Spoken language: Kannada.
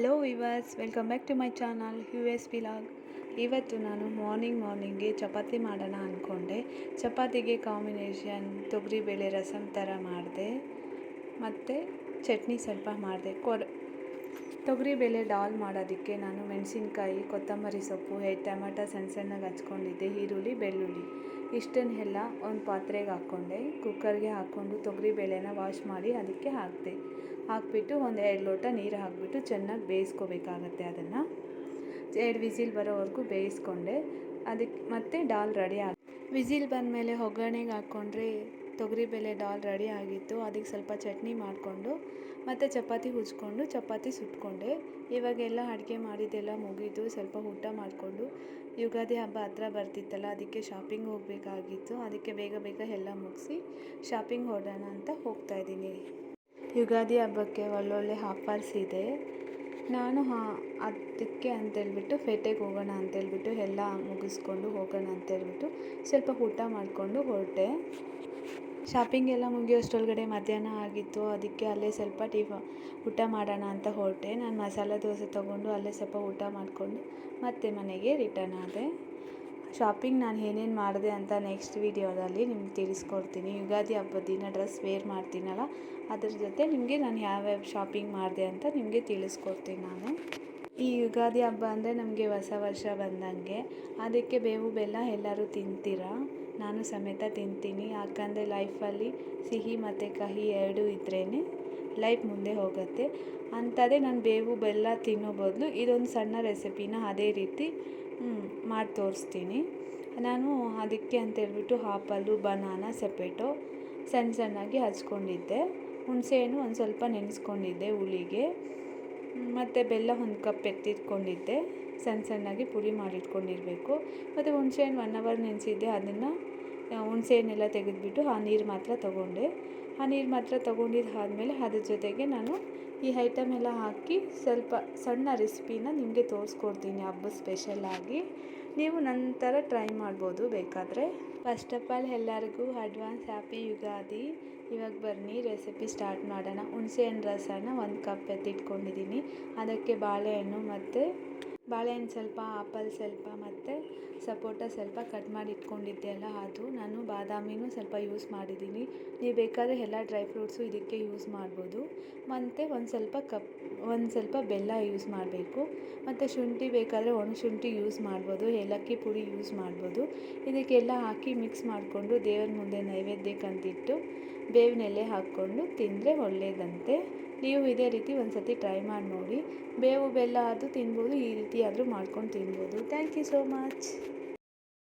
Hello viewers welcome back to my channel U S vlog ಇವತ್ತು ನಾನು ಮಾರ್ನಿಂಗ್ ಮಾರ್ನಿಂಗ್ಗೆ ಚಪಾತಿ ಮಾಡೋಣ ಅಂದ್ಕೊಂಡೆ ಚಪಾತಿಗೆ ಕಾಂಬಿನೇಷನ್ ತೊಗರಿಬೇಳೆ ರಸಮ್ ಥರ ಮಾಡಿದೆ. ಮತ್ತು ಚಟ್ನಿ ಸ್ವಲ್ಪ ಮಾಡಿದೆ. ಕೊರ್ ತೊಗರಿಬೇಳೆ ಡಾಲ್ ಮಾಡೋದಕ್ಕೆ ನಾನು ಮೆಣಸಿನ್ಕಾಯಿ, ಕೊತ್ತಂಬರಿ ಸೊಪ್ಪು ಎರಡು ಟೊಮೆಟೊ ಸಣ್ಣ ಸಣ್ಣಗೆ ಹಚ್ಕೊಂಡಿದ್ದೆ, ಈರುಳ್ಳಿ, ಬೆಳ್ಳುಳ್ಳಿ. ಇಷ್ಟನ್ನೆಲ್ಲ ಒಂದು ಪಾತ್ರೆಗೆ ಹಾಕ್ಕೊಂಡೆ. ಕುಕ್ಕರ್ಗೆ ಹಾಕ್ಕೊಂಡು ತೊಗರಿಬೇಳೆನ ವಾಶ್ ಮಾಡಿ ಅದಕ್ಕೆ ಹಾಕಿದೆ. ಹಾಕ್ಬಿಟ್ಟು ಒಂದು ಎರಡು ಲೋಟ ನೀರು ಹಾಕಿಬಿಟ್ಟು ಚೆನ್ನಾಗಿ ಬೇಯಿಸ್ಕೋಬೇಕಾಗತ್ತೆ ಅದನ್ನು. ಎರಡು ವಿಸಿಲ್ ಬರೋವರೆಗೂ ಬೇಯಿಸ್ಕೊಂಡೆ. ಅದಕ್ಕೆ ಮತ್ತೆ ಡಾಲ್ ರೆಡಿ ಆಗ ವಿಸಿಲ್ ಬಂದಮೇಲೆ ಒಗ್ಗರಣೆಗೆ ಹಾಕ್ಕೊಂಡ್ರೆ ತೊಗರಿಬೇಳೆ ಡಾಲ್ ರೆಡಿ ಆಗಿತ್ತು. ಅದಕ್ಕೆ ಸ್ವಲ್ಪ ಚಟ್ನಿ ಮಾಡಿಕೊಂಡು, ಮತ್ತು ಚಪಾತಿ ಹುಚ್ಕೊಂಡು ಚಪಾತಿ ಸುಟ್ಕೊಂಡೆ. ಇವಾಗೆಲ್ಲ ಅಡುಗೆ ಮಾಡಿದ್ದೆಲ್ಲ ಮುಗೀತು. ಸ್ವಲ್ಪ ಊಟ ಮಾಡಿಕೊಂಡು, ಯುಗಾದಿ ಹಬ್ಬ ಹತ್ರ ಬರ್ತಿತ್ತಲ್ಲ, ಅದಕ್ಕೆ ಶಾಪಿಂಗ್ ಹೋಗಬೇಕಾಗಿತ್ತು. ಅದಕ್ಕೆ ಬೇಗ ಬೇಗ ಎಲ್ಲ ಮುಗಿಸಿ ಶಾಪಿಂಗ್ ಹೊರಡೋಣ ಅಂತ ಹೋಗ್ತಾಯಿದ್ದೀನಿ ಯುಗಾದಿ ಹಬ್ಬಕ್ಕೆ ಒಳ್ಳೊಳ್ಳೆ ಆಫರ್ಸ್ ಇದೆ. ನಾನು ಹಾಂ, ಅದಕ್ಕೆ ಅಂತೇಳ್ಬಿಟ್ಟು ಪೇಟೆಗೆ ಹೋಗೋಣ ಅಂತೇಳ್ಬಿಟ್ಟು ಎಲ್ಲ ಮುಗಿಸ್ಕೊಂಡು ಹೋಗೋಣ ಅಂತೇಳ್ಬಿಟ್ಟು ಸ್ವಲ್ಪ ಊಟ ಮಾಡಿಕೊಂಡು ಹೊರಟೆ. ಶಾಪಿಂಗ್ ಎಲ್ಲ ಮುಗಿಯೋಷ್ಟರೊಳಗಡೆ ಮಧ್ಯಾಹ್ನ ಆಗಿತ್ತು. ಅದಕ್ಕೆ ಅಲ್ಲೇ ಸ್ವಲ್ಪ ಟಿಫ ಊಟ ಮಾಡೋಣ ಅಂತ ಹೊರಟೆ. ನಾನು ಮಸಾಲೆ ದೋಸೆ ತೊಗೊಂಡು ಅಲ್ಲೇ ಸ್ವಲ್ಪ ಊಟ ಮಾಡಿಕೊಂಡು ಮತ್ತೆ ಮನೆಗೆ ರಿಟರ್ನ್ ಆದೆ. ಶಾಪಿಂಗ್ ನಾನು ಏನೇನು ಮಾಡಿದೆ ಅಂತ ನೆಕ್ಸ್ಟ್ ವೀಡಿಯೋದಲ್ಲಿ ನಿಮ್ಗೆ ತಿಳಿಸ್ಕೊಡ್ತೀನಿ. ಯುಗಾದಿ ಹಬ್ಬದ ದಿನ ಡ್ರೆಸ್ ವೇರ್ ಮಾಡ್ತೀನಲ್ಲ, ಅದ್ರ ಜೊತೆ ನಿಮಗೆ ನಾನು ಯಾವ್ಯಾವ ಶಾಪಿಂಗ್ ಮಾಡಿದೆ ಅಂತ ನಿಮಗೆ ತಿಳಿಸ್ಕೊಡ್ತೀನಿ ನಾನು. ಈ ಯುಗಾದಿ ಹಬ್ಬ ಅಂದರೆ ನಮಗೆ ಹೊಸ ವರ್ಷ ಬಂದಂಗೆ. ಅದಕ್ಕೆ ಬೇವು, ಬೆಲ್ಲ ಎಲ್ಲರೂ ತಿಂತೀರಾ? ನಾನು ಸಮೇತ ತಿಂತೀನಿ. ಯಾಕಂದರೆ ಲೈಫಲ್ಲಿ ಸಿಹಿ ಮತ್ತು ಕಹಿ ಎರಡೂ ಇದ್ರೇ ಲೈಫ್ ಮುಂದೆ ಹೋಗುತ್ತೆ. ಅಂಥದ್ದೇ ನಾನು ಬೇವು, ಬೆಲ್ಲ ತಿನ್ನೋ ಬದಲು ಇದೊಂದು ಸಣ್ಣ ರೆಸಿಪಿನ ಅದೇ ರೀತಿ ಮಾಡಿ ತೋರಿಸ್ತೀನಿ. ನಾನು ಅದಕ್ಕೆ ಅಂತೇಳ್ಬಿಟ್ಟು ಹಾಪಲ್ಲು, ಬನಾನ ಸೆಪೇಟೊ ಸಣ್ಣ ಸಣ್ಣಾಗಿ ಹಚ್ಕೊಂಡಿದ್ದೆ. ಹುಣಸೆಹಣ್ಣು ಒಂದು ಸ್ವಲ್ಪ ನೆನೆಸ್ಕೊಂಡಿದ್ದೆ ಹುಳಿಗೆ. ಮತ್ತು ಬೆಲ್ಲ ಒಂದು ಕಪ್ ಎತ್ತಿಟ್ಕೊಂಡಿದ್ದೆ. ಸಣ್ಣ ಸಣ್ಣಾಗಿ ಪುಡಿ ಮಾಡಿಟ್ಕೊಂಡಿರಬೇಕು. ಮತ್ತು ಹುಣಸೆಹಣ್ಣು ಒನ್ ಅವರ್ ನೆನೆಸಿದ್ದೆ. ಅದನ್ನು ಹುಣಸೆಹಣ್ಣೆಲ್ಲ ತೆಗೆದುಬಿಟ್ಟು ಆ ನೀರು ಮಾತ್ರ ತೊಗೊಂಡೆ. ಆ ನೀರು ಮಾತ್ರ ತೊಗೊಂಡಿದ್ದು ಆದಮೇಲೆ ಅದ್ರ ಜೊತೆಗೆ ನಾನು ಈ ಐಟಮ್ ಎಲ್ಲ ಹಾಕಿ ಸ್ವಲ್ಪ ಸಣ್ಣ ರೆಸಿಪಿನ ನಿಮಗೆ ತೋರಿಸ್ಕೊಡ್ತೀನಿ. ಹಬ್ಬ ಸ್ಪೆಷಲಾಗಿ ನೀವು ನಂತರ ಟ್ರೈ ಮಾಡ್ಬೋದು ಬೇಕಾದರೆ. ಫಸ್ಟ್ ಆಫ್ ಆಲ್ ಎಲ್ಲರಿಗೂ ಅಡ್ವಾನ್ಸ್ ಹ್ಯಾಪಿ ಯುಗಾದಿ. ಇವಾಗ ಬನ್ನಿ ರೆಸಿಪಿ ಸ್ಟಾರ್ಟ್ ಮಾಡೋಣ. ಹುಣಸೆಹಣ್ಣು ರಸನ ಒಂದು ಕಪ್ ಎತ್ತಿಟ್ಕೊಂಡಿದ್ದೀನಿ. ಅದಕ್ಕೆ ಬಾಳೆಹಣ್ಣು ಮತ್ತು ಬಾಳೆಹಣ್ಣು ಸ್ವಲ್ಪ, ಆಪಲ್ ಸ್ವಲ್ಪ ಮತ್ತು ಸಪೋಟ ಸ್ವಲ್ಪ ಕಟ್ ಮಾಡಿ ಇಟ್ಕೊಂಡಿದ್ದೆ ಅಲ್ಲ ಅದು. ನಾನು ಬಾದಾಮಿನೂ ಸ್ವಲ್ಪ ಯೂಸ್ ಮಾಡಿದ್ದೀನಿ. ನೀವು ಬೇಕಾದರೆ ಎಲ್ಲ ಡ್ರೈ ಫ್ರೂಟ್ಸು ಇದಕ್ಕೆ ಯೂಸ್ ಮಾಡ್ಬೋದು. ಮತ್ತು ಒಂದು ಸ್ವಲ್ಪ ಕಪ್ ಒಂದು ಸ್ವಲ್ಪ ಬೆಲ್ಲ ಯೂಸ್ ಮಾಡಬೇಕು. ಮತ್ತು ಶುಂಠಿ ಬೇಕಾದರೆ ಒಣ ಶುಂಠಿ ಯೂಸ್ ಮಾಡ್ಬೋದು. ಏಲಕ್ಕಿ ಪುಡಿ ಯೂಸ್ ಮಾಡ್ಬೋದು. ಇದಕ್ಕೆಲ್ಲ ಹಾಕಿ ಮಿಕ್ಸ್ ಮಾಡಿಕೊಂಡು ದೇವ್ರ ಮುಂದೆ ನೈವೇದ್ಯಕ್ಕಂತಿಟ್ಟು ಬೇವಿನ ಎಲೆ ಹಾಕ್ಕೊಂಡು ತಿಂದರೆ ಒಳ್ಳೆಯದಂತೆ ನೀವು ಇದೇ ರೀತಿ ಒಂದು ಸತಿ ಟ್ರೈ ಮಾಡಿ ನೋಡಿ. ಬೇವು ಬೆಲ್ಲ ಅದು ತಿನ್ಬೋದು, ಈ ರೀತಿ ಆದರೂ ಮಾಡ್ಕೊಂಡು ತಿನ್ಬೋದು. Thank you so much